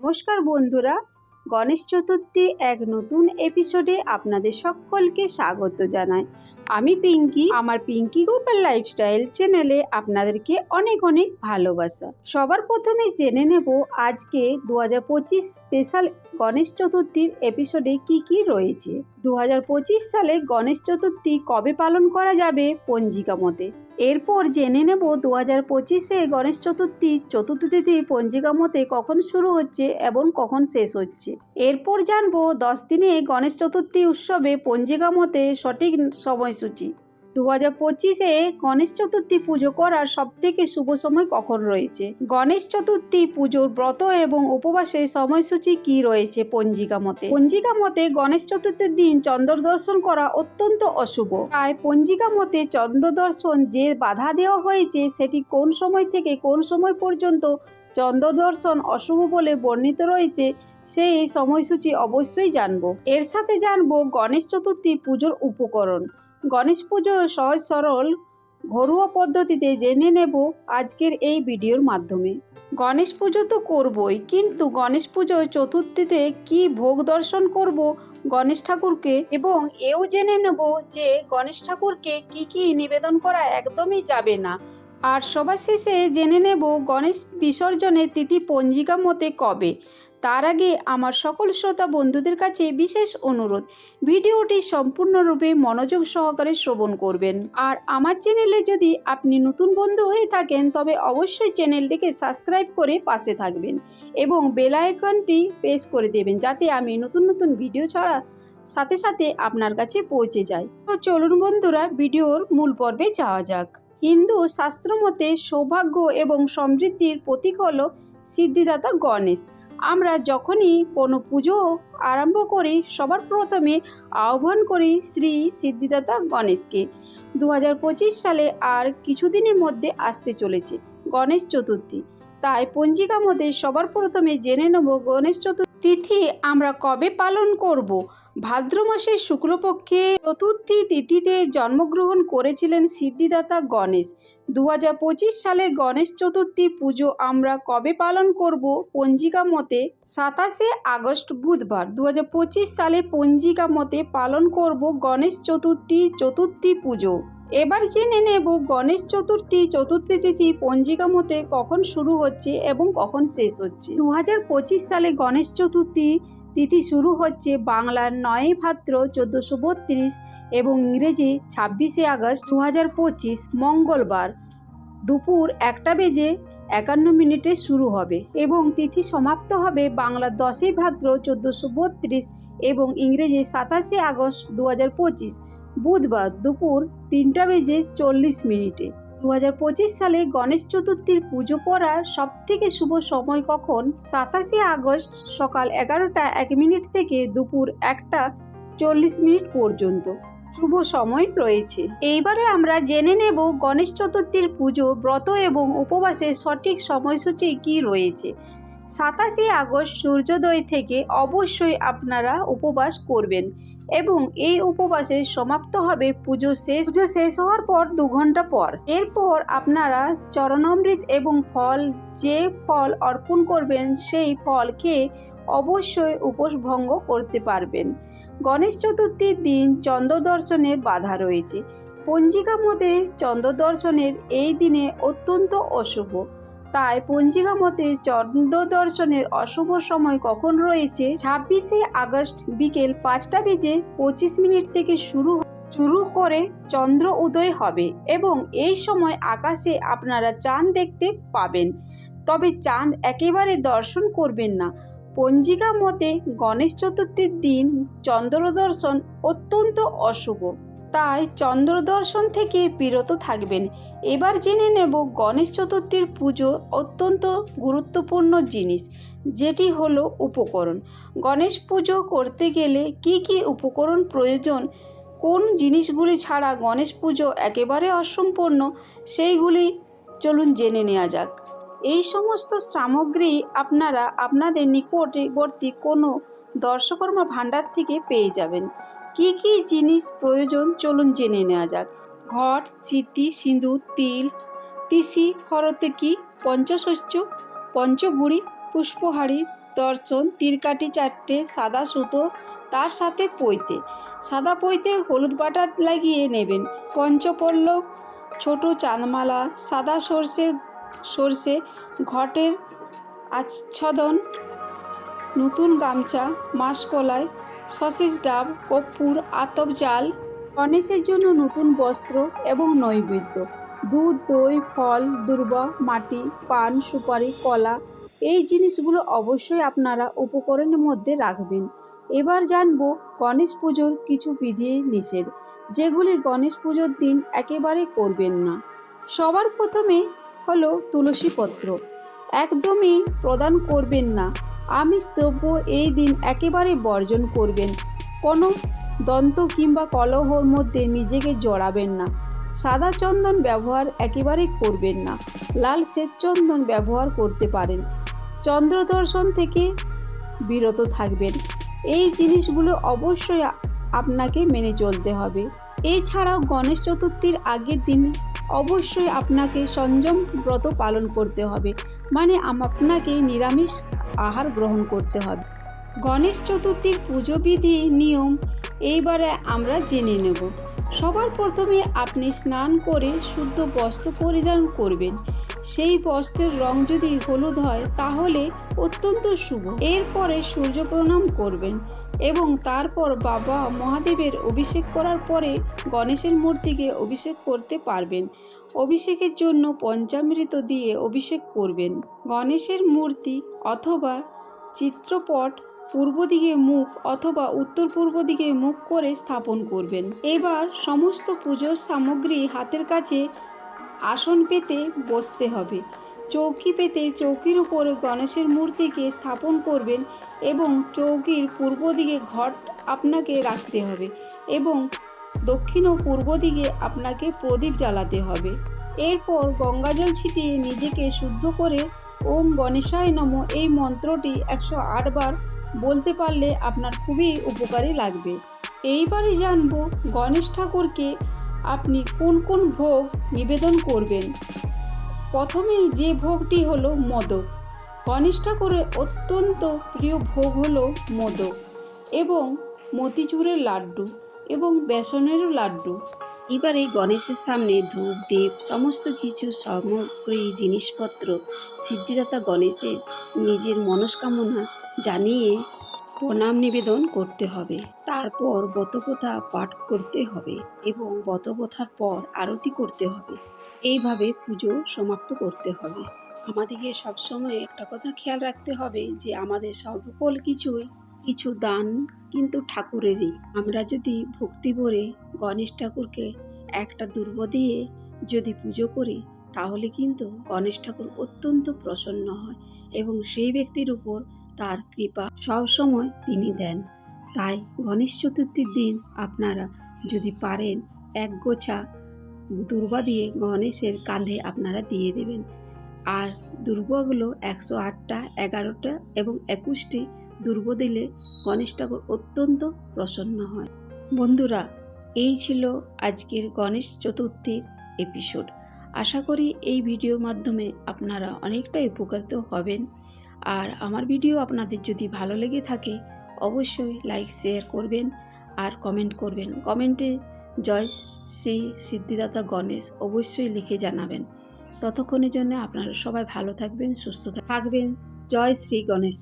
নমস্কার বন্ধুরা, গণেশ চতুর্থী এক নতুন এপিসোডে আপনাদের সকলকে স্বাগত জানাই। আমি পিঙ্কি, আমার পিঙ্কি গোপাল লাইফস্টাইল চ্যানেলে আপনাদেরকে অনেক অনেক ভালোবাসা। সবার প্রথমে জেনে নেব আজকে দু হাজার পঁচিশ স্পেশাল গণেশ চতুর্থীর এপিসোডে কি কি রয়েছে। দু হাজার পঁচিশ সালে গণেশ চতুর্থী কবে পালন করা যাবে পঞ্জিকা মতে? এরপর জেনে নেব দু হাজার পঁচিশে গণেশ চতুর্থী, চতুর্থ তিথি পঞ্জিকা মতে কখন শুরু হচ্ছে এবং কখন শেষ হচ্ছে। এরপর জানব দশ দিনে গণেশ চতুর্থী উৎসবে পঞ্জিকা মতে সঠিক সময়সূচি। দু হাজার পঁচিশে গণেশ চতুর্থী পুজো করার সবথেকে শুভ সময় কখন রয়েছে? গণেশ চতুর্থী পুজোর ব্রত এবং উপবাসের সময়সূচি কি রয়েছে পঞ্জিকা মতে? পঞ্জিকা মতে গণেশ চতুর্থীর দিন চন্দ্র দর্শন করা অত্যন্ত অশুভ। তাই পঞ্জিকা মতে চন্দ্র দর্শন যে বাধা দেওয়া হয়েছে, সেটি কোন সময় থেকে কোন সময় পর্যন্ত চন্দ্র দর্শন অশুভ বলে বর্ণিত রয়েছে সেই সময়সূচি অবশ্যই জানব। এর সাথে জানব গণেশ চতুর্থী পুজোর উপকরণ। গণেশ পুজো সহজ সরল, ঘরোয়া পদ্ধতিতে জেনে নেব আজকের এই ভিডিওর মাধ্যমে। গণেশ পুজো তো করবই, কিন্তু গণেশ পুজো চতুর্থীতে কি ভোগ দর্শন করব গণেশ ঠাকুরকে? এবং এও জেনে নেব যে গণেশ ঠাকুরকে কি কি নিবেদন করা একদমই যাবে না। আর সবার শেষে জেনে নেব গণেশ বিসর্জনের তিথি পঞ্জিকা মতে কবে? তার আগে আমার সকল শ্রোতা বন্ধুদের কাছে বিশেষ অনুরোধ, ভিডিওটি সম্পূর্ণরূপে মনোযোগ সহকারে শ্রবণ করবেন। আর আমার চ্যানেলে যদি আপনি নতুন বন্ধু হয়ে থাকেন, তবে অবশ্যই চ্যানেলটিকে সাবস্ক্রাইব করে পাশে থাকবেন এবং বেল আইকনটি প্রেস করে দেবেন যাতে আমি নতুন নতুন ভিডিও ছাড়া সাথে সাথে আপনার কাছে পৌঁছে যায় তো চলুন বন্ধুরা, ভিডিওর মূল পর্বে যাওয়া যাক। হিন্দু শাস্ত্র মতে সৌভাগ্য এবং সমৃদ্ধির প্রতীক হল সিদ্ধিদাতা গণেশ। আমরা যখনই কোনো পুজো আরম্ভ করি, সবার প্রথমে আহ্বান করি শ্রী সিদ্ধিদাতা গণেশকে। দু হাজার পঁচিশ সালে আর কিছুদিনের মধ্যে আসতে চলেছে গণেশ চতুর্থী। তাই পঞ্জিকা মধ্যে সবার প্রথমে জেনে নেব গণেশ চতুর্থী তিথি আমরা কবে পালন করব? ভাদ্র মাসের শুক্লপক্ষে চতুর্থী তিথিতে জন্মগ্রহণ করেছিলেন সিদ্ধিদাতা গণেশ। দু হাজার পঁচিশ সালে গণেশ চতুর্থী পুজো আমরা কবে পালন করব? পঞ্জিকা মতে সাতাশে আগস্ট বুধবার। দু হাজার পঁচিশ সালে পঞ্জিকা মতে পালন করব গণেশ চতুর্থী চতুর্থী পুজো। এবার জেনে নেব গণেশ চতুর্থী চতুর্থী তিথি পঞ্জিকা মতে কখন শুরু হচ্ছে এবং কখন শেষ হচ্ছে? দু হাজার পঁচিশ সালে গণেশ চতুর্থী তিথি শুরু হচ্ছে বাংলার নয়ই ভাদ্র চোদ্দোশো বত্রিশ এবং ইংরেজি ছাব্বিশে আগস্ট দু হাজার পঁচিশ, মঙ্গলবার দুপুর একটা বেজে একান্ন মিনিটে শুরু হবে এবং তিথি সমাপ্ত হবে বাংলার দশই ভাদ্র চোদ্দোশো বত্রিশ এবং ইংরেজি সাতাশে আগস্ট দু হাজার পঁচিশ। বুধবার দুপুর তিনটা বেজে চল্লিশ মিনিটে। দু হাজার পঁচিশ সালে গণেশ চতুর্থীর পুজো করার সবথেকে শুভ সময় কখন? সাতাশে আগস্ট সকাল এগারোটা এক মিনিট থেকে দুপুর একটা চল্লিশ মিনিট পর্যন্ত। শুভ সময় রয়েছে। এইবারে আমরা জেনে নেব গণেশ চতুর্থীর পুজো ব্রত এবং উপবাসের সঠিক সময়সূচি কি রয়েছে। সাতাশে আগস্ট সূর্যোদয় থেকে অবশ্যই আপনারা উপবাস করবেন এবং এই উপবাসে সমাপ্ত হবে পুজো শেষ। পুজো শেষ হওয়ার পর দু ঘণ্টা পর। এরপর আপনারা চরণামৃত এবং ফল, যে ফল অর্পণ করবেন, সেই ফল খেয়ে অবশ্যই উপোস ভঙ্গ করতে পারবেন। গণেশ চতুর্থীর দিন চন্দ্র দর্শনের বাধা রয়েছে। পঞ্জিকা মতে চন্দ্র দর্শনের এই দিনে অত্যন্ত অশুভ। তাই পঞ্জিকা মতে চন্দ্র দর্শনের অশুভ সময় কখন রয়েছে? ছাব্বিশে আগস্ট বিকেল পাঁচটা বেজে পঁচিশ মিনিট থেকে শুরু শুরু করে চন্দ্র উদয় হবে এবং এই সময় আকাশে আপনারা চাঁদ দেখতে পাবেন। তবে চাঁদ একেবারে দর্শন করবেন না। পঞ্জিকা মতে গণেশ চতুর্থীর দিন চন্দ্র দর্শন অত্যন্ত অশুভ। তাই চন্দ্র দর্শন থেকে বিরত থাকবেন। এবার জেনে নেব গণেশ চতুর্থীর পুজো অত্যন্ত গুরুত্বপূর্ণ জিনিস, যেটি হলো উপকরণ। গণেশ পুজো করতে গেলে কি কি উপকরণ প্রয়োজন? কোন জিনিসগুলি ছাড়া গণেশ পুজো একেবারে অসম্পূর্ণ? সেইগুলি চলুন জেনে নেওয়া যাক। এই সমস্ত সামগ্রী আপনারা আপনাদের নিকটবর্তী কোনো দর্শকর্মা ভাণ্ডার থেকে পেয়ে যাবেন। কি কি জিনিস প্রয়োজন? চলুন জেনে নেওয়া যাক। ঘট সিদ্ধি সিঁদুর, তিল, তিসি হরতেকি পঞ্চশস্য, পঞ্চগুড়ি পুষ্পহারি দর্শন, তীরকাঠি চারটে, সাদা সুতো, তার সাথে পৈতে। সাদা পৈতে হলুদ বাটা লাগিয়ে নেবেন। পঞ্চপল্লব, ছোট চাঁদমালা, সাদা সর্ষের সর্ষে, ঘটের আচ্ছাদন, নতুন গামছা, মাসকলাই সসেজ ডাব, কর্পূর, আতপ জাল, গণেশের জন্য নতুন বস্ত্র এবং নৈবেদ্য। দুধ, দই, ফল, দুর্বা, মাটি, পান, সুপারি, কলা, এই জিনিসগুলো অবশ্যই আপনারা উপকরণের মধ্যে রাখবেন। এবার জানব গণেশ পুজোর কিছু বিধি নিষেধ, যেগুলি গণেশ পুজোর দিন একেবারে করবেন না। সবার প্রথমে হলো তুলসী পত্র। একদমই প্রদান করবেন না। আমিষ দ্রব্য এই দিন একেবারে বর্জন করবেন। কোনো দন্ত কিংবা কলহর মধ্যে নিজেকে জড়াবেন না। সাদা চন্দন ব্যবহার একেবারেই করবেন না। লাল শ্বেত চন্দন ব্যবহার করতে পারেন। চন্দ্র দর্শন থেকে বিরত থাকবেন। এই জিনিসগুলো অবশ্যই আপনাকে মেনে চলতে হবে। এছাড়াও গণেশ চতুর্থীর আগের দিন অবশ্যই আপনাকে সংযম ব্রত পালন করতে হবে। মানে আপনাকে নিরামিষ আহার গ্রহণ করতে হবে। গণেশ চতুর্থীর পুজো বিধি, নিয়ম এইবারে আমরা জেনে নেব। সবার প্রথমে আপনি স্নান করে শুদ্ধ বস্ত্র পরিধান করবেন। সেই বস্ত্রের রং যদি হলুদ হয়, তাহলে অত্যন্ত শুভ। এরপরে সূর্য প্রণাম করবেন এবং তারপর বাবা মহাদেবের অভিষেক করার পরে গণেশের মূর্তিকে অভিষেক করতে পারবেন। অভিষেকের জন্য পঞ্চামৃত দিয়ে অভিষেক করবেন। গণেশের মূর্তি অথবা চিত্রপট পূর্ব দিকে মুখ অথবা উত্তর পূর্ব দিকে মুখ করে স্থাপন করবেন। এবার সমস্ত পুজোর সামগ্রী হাতের কাছে আসন পেতে বসতে হবে। চৌকি পেতে চৌকির উপরে গণেশের মূর্তিকে স্থাপন করবেন এবং চৌকির পূর্ব দিকে ঘট আপনাকে রাখতে হবে এবং দক্ষিণ ও পূর্ব দিকে আপনাকে প্রদীপ জ্বালাতে হবে। এরপর গঙ্গাজল ছিটিয়ে নিজেকে শুদ্ধ করে ওম গণেশায় নম এই মন্ত্রটি একশো বার বলতে পারলে আপনার খুবই উপকারী লাগবে। এইবারে জানব গণেশ ঠাকুরকে আপনি কোন কোন ভোগ নিবেদন করবেন? প্রথমেই যে ভোগটি হলো মোদক গণেশ ঠাকুরের অত্যন্ত প্রিয় ভোগ হলো মোদক এবং মতিচুরের লাড্ডু এবং বেসনেরও লাড্ডু। এবারে গণেশের সামনে ধূপ, দীপ, সমস্ত কিছু, সামগ্রী, জিনিসপত্র, সিদ্ধিদাতা গণেশের নিজের মনস্কামনা জানিয়ে প্রণাম নিবেদন করতে হবে। তারপর বতকথা পাঠ করতে হবে এবং বতকথার পর আরতি করতে হবে। এইভাবে পুজো সমাপ্ত করতে হবে। আমাদেরকে সবসময় একটা কথা খেয়াল রাখতে হবে যে, আমাদের সকল কিছুই কিছু দান কিন্তু ঠাকুরেরই। আমরা যদি ভক্তি ভরে গণেশ ঠাকুরকে একটা দুর্ব দিয়ে যদি পুজো করি, তাহলে কিন্তু গণেশ ঠাকুর অত্যন্ত প্রসন্ন হয় এবং সেই ব্যক্তির উপর তার কৃপা সবসময় তিনি দেন। তাই গণেশ চতুর্থীর দিন আপনারা যদি পারেন, এক গোছা দুর্বা দিয়ে গণেশের কাঁধে আপনারা দিয়ে দেবেন। আর দুর্বগুলো একশো আটটা, এগারোটা এবং একুশটি দুর্ব দিলে গণেশ ঠাকুর অত্যন্ত প্রসন্ন হয়। বন্ধুরা, এই ছিল আজকের গণেশ চতুর্থীর এপিসোড। আশা করি এই ভিডিওর মাধ্যমে আপনারা অনেকটাই উপকৃত হবেন। আর আমার ভিডিও আপনাদের যদি ভালো লেগে থাকে, অবশ্যই লাইক শেয়ার করবেন আর কমেন্ট করবেন। কমেন্টে জয় শ্রী সিদ্ধিদাতা গণেশ অবশ্যই লিখে জানাবেন। ততক্ষণের জন্য আপনারা সবাই ভালো থাকবেন, সুস্থ থাকবেন জয় শ্রী গণেশ।